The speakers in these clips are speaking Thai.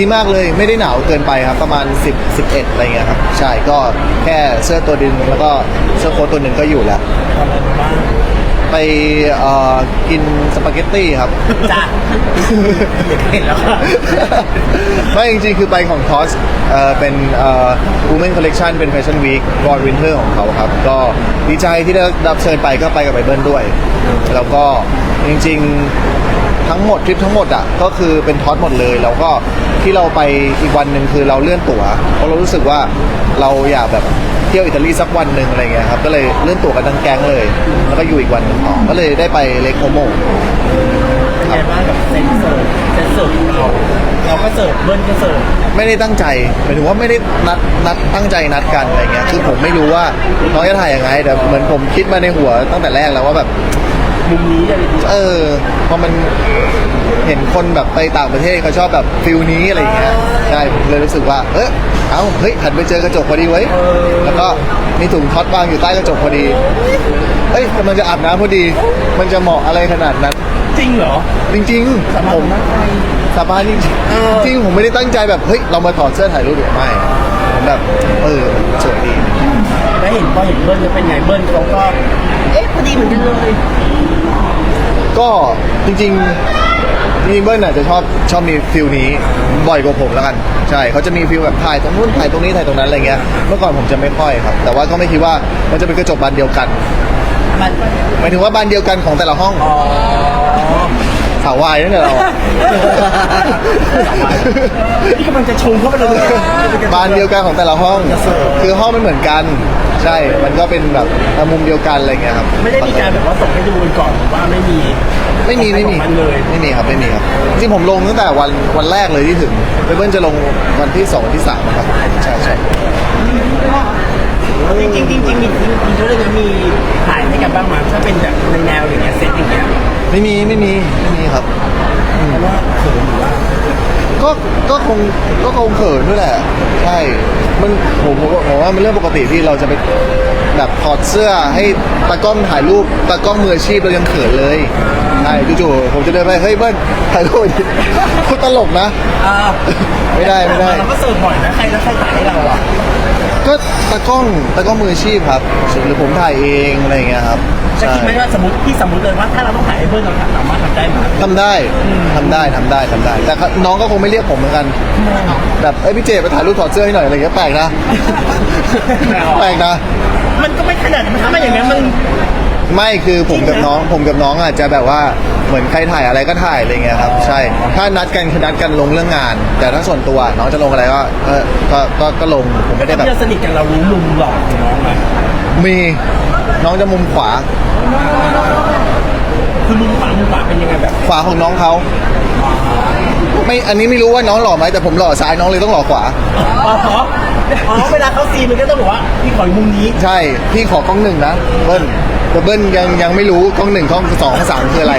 ดีมากเลยไม่ได้หนาวเกินไปครับ ประมาณ 10 11อะไรเงี้ยครับใช่ก็แค่เสื้อตัวดึงแล้วก็เสื้อโค้ทตัวหนึ่งก็อยู่แล้ว ทำอะไรมาบ้างไปเอ่อกินสปาเกตตี้ครับ จ้าเห็นแล้วค่ะไม่จริงๆ คือไปของทอสเอ่อเป็นเอ่อ Women Collection เป็น Fashion Week ก่อน Winter ของเขาครับ ก็ดีใจที่ได้รับเชิญไปก็ไปกับไบเบิลด้วย แล้วก็จริงๆ ทั้งหมดทริปทั้งหมดอะก็คือเป็นทอสหมดเลย แล้วก็ที่เราไปอีกวันหนึ่งคือเราเลื่อนตั๋วเพราะเรารู้สึกว่าเราอยากแบบเที่ยวอิตาลีสักวันหนึ่งอะไรเงี้ยครับก็เลยเลื่อนตั๋วกันทั้งแก๊งเลย แล้วก็อยู่อีกวันหนึ่งต่อก็เลยได้ไปเลโคโมเป็นไงบ้างกับเซนเสิร์ฟเซนเสิร์ฟของเราเราก็เสิร์ฟเบิ้ลก็เสิร์ฟไม่ได้ตั้งใจหมายถึงว่าไม่ได้นัดนัดตั้งใจนัดกันอะไรเงี้ยคือผมไม่รู้ว่าน้องจะถ่ายยังไงแต่เหมือนผมคิดมาในหัวตั้งแต่แรกแล้วว่าแบบ มุมนี้อะไรดีเออพอมันเห็นคนแบบไปต่างประเทศเขาชอบแบบฟิลนี้อะไรเงี้ยใช่ผมเลยรู้สึกว่า เออเอ้าเฮ้ยหันไปเจอกระจกพอดีเว้ยแล้วก็มีถุงท็อตวางอยู่ใต้กระจกพอดีเอ้ยกำลังจะอาบน้ำพอดี มันจะเหมาะอะไรขนาดนั้น จริงเหรอ จริงสามารถๆผมทำได้สาบานจริงเออๆจริงผมไม่ได้ตั้งใจแบบเฮ้ยเรามาถอดเสื้อถ่ายรูปหรือไม่ผมแบบเออสวยดีแล้วเห็นพอเห็นเบิ้ลจะเป็นไงเบิ้ลเขาก็เอ๊ะพอดีเหมือนกันเลย ก็จริงๆจริงๆเบิ้ลอาจจะชอบชอบมีฟิลนี้บ่อยกว่าผมแล้วกัน ใช่เขาจะมีฟิลแบบถ่ายตรงนู้นถ่ายตรงนี้ถ่ายตรงนั้นอะไรเงี้ยเมื่อก่อนผมจะไม่ค่อยครับ แต่ว่าก็ไม่คิดว่ามันจะเป็นกระจกบานเดียวกันมันหมายถึงว่าบานเดียวกันของแต่ละห้องอ๋อสาววายนั่นแหละเราอะนี่กำลังจะชงเข้าไปเลย บานเดียวกันของแต่ละห้อง คือห้องไม่เหมือนกัน ใช่ มันก็เป็นแบบมุมเดียวกันอะไรเงี้ยครับไม่ได้มีการแบบว่าส่งให้ดูกันก่อนหรือว่าไม่มีไม่มีไม่มีของมันเลย ไม่มีครับไม่มีครับจริงๆผมลงตั้งแต่วันวันแรกเลยที่ถึงเบิ้ลจะลงวันที่สองวันที่สามครับใช่ใช่จริงจริงจริงจริงมีจริงจริงด้วยนะมีถ่ายให้กันบ้างไหมถ้าเป็นแบบในแนวอย่างเงี้ยเซตอย่างเงี้ยไม่มีไม่มีไม่มีครับเพราะว่าเขินหรือว่า ก็ก็คงก็คงเขินด้วยแหละใช่มันผมผมผมว่ามันเรื่องปกติที่เราจะไปแบบถอดเสื้อให้ตากล้องถ่ายรูปตากล้องมืออาชีพเรายังเขินเลยใช่จู่ๆผมจะเดินไปเฮ้ยเบิ้ลถ่ายรูปดิคุณตลกนะ อ่าไม่ได้ไม่ได้ เราก็เสิร์ฟบ่อยนะใครแล้วใครถ่ายให้เราอะก็ตากล้องตากล้องมืออาชีพครับหรือผมถ่ายเองอะไรอย่างเงี้ยครับจะใช่คิดไหมว่าสมมติที่สมมติเลยว่าถ้าเราต้องถ่ายให้เพื่อนเราสามารถทำได้ไหม ทำได้ทำได้ทำได้ทำได้ แต่น้องก็คงไม่เรียกผมเหมือนกัน แบบเอ้ยพี่เจไปถ่ายรูปถอดเสื้อให้หน่อยอะไรอย่างเงี้ยแปลกนะแปลกนะ มันก็ไม่ขนาดนั้นถ้าไม่อย่างนั้นมัน ไม่คือผมกับน้อง ผมกับน้องอาจจะแบบว่าเหมือนใครถ่ายอะไรก็ถ่ายอะไรเงี้ยครับ ใช่ ถ้านัดกันคือนัดกันลงเรื่องงาน แต่ถ้าส่วนตัวน้องจะลงอะไรก็เออก็ก็ก็ลงผมไม่ได้แบบที่เราสนิทกันเรารู้มุมหลอกของน้องไหมมีน้องจะมุมขวา คือมุมขวามุมขวาเป็นยังไงแบบขวาของน้องเขาไม่อันนี้ไม่รู้ว่าน้องหล่อไหมแต่ผมหล่อซ้ายน้องเลยต้องหล่อขวา อ๋อ อ๋อเวลาเขาซีนมันก็ต้องบอกว่าพี่ขอมุมนี้ใช่ พี่ขอกล้องหนึ่งนะเบิ้ลแต่เบิ้ลยังยังไม่รู้กล้องหนึ่งกล้องสองกล้องสามคืออะไร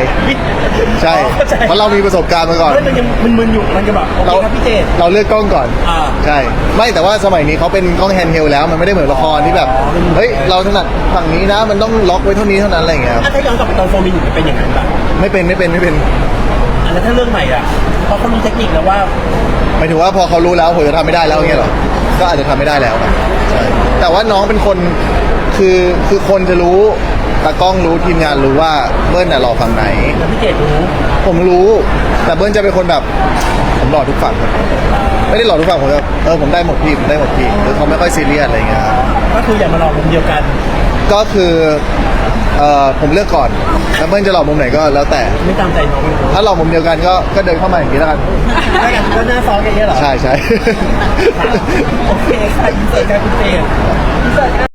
ใช่เข้าใจเพราะเรามีประสบการณ์มาก่อนเฮ้ยมันยังมึนๆอยู่มันจะแบบโอเคเราครับพี่เจดเราเลือกกล้องก่อนอ่า ใช่ไม่แต่ว่าสมัยนี้เขาเป็นกล้องแฮนด์เฮลแล้วมันไม่ได้เหมือนละครที่แบบเฮ้ยเราถนัดฝั่งนี้นะ มันต้องล็อกไว้เท่านี้เท่านั้นอะไรอย่างเงี้ยครับอะถ้าย้อนกลับไปตอนโฟมินอยู่มันเป็นอย่างนั้นแบบไม่เป็นไม่เป็นไม่เป็นอะแล้วถ้าเรื่องใหม่อะเพราะเขามีเทคนิคแล้วว่าหมายถึงว่าพอเขารู้แล้วผมจะทำไม่ได้แล้วอย่างเงี้ยเหรอ ก็อาจจะทำไม่ได้แล้วครับใช่แต่ว่าน้องเป็นคนคือคือคนจะรู้ตากล้องรู้ทีมงานรู้ว่าเบิ้ลน่ะรอฝั่งไหน แล้วพี่เกดรู้ผมรู้ แต่เบิ้ลจะเป็นคนแบบผมหลอทุกฝั่งครับไม่ได้หลอทุกฝั่งผมแบบเออผมได้หมดพี่ผมได้หมดพี่คือเขาไม่ค่อยซีเรียสอะไรอย่างเงี้ยครับ ก็คืออย่ามาหลอกมุมเดียวกัน ก็คือเอ่อผมเลือกก่อนแล้วเบิ้ลจะหล่อมุมไหนก็แล้วแต่ ไม่ตามใจน้องเลยถ้าหล่อมุมเดียวกันก็ก็เดินเข้ามาอย่างนี้แล้วกันได้กันก็หน้าซ้อนกันเงี้ยเหรอใช่ใช่ โอเคค่ะอินเสิร์ตกันคุณเจดอินเสิร์ตกัน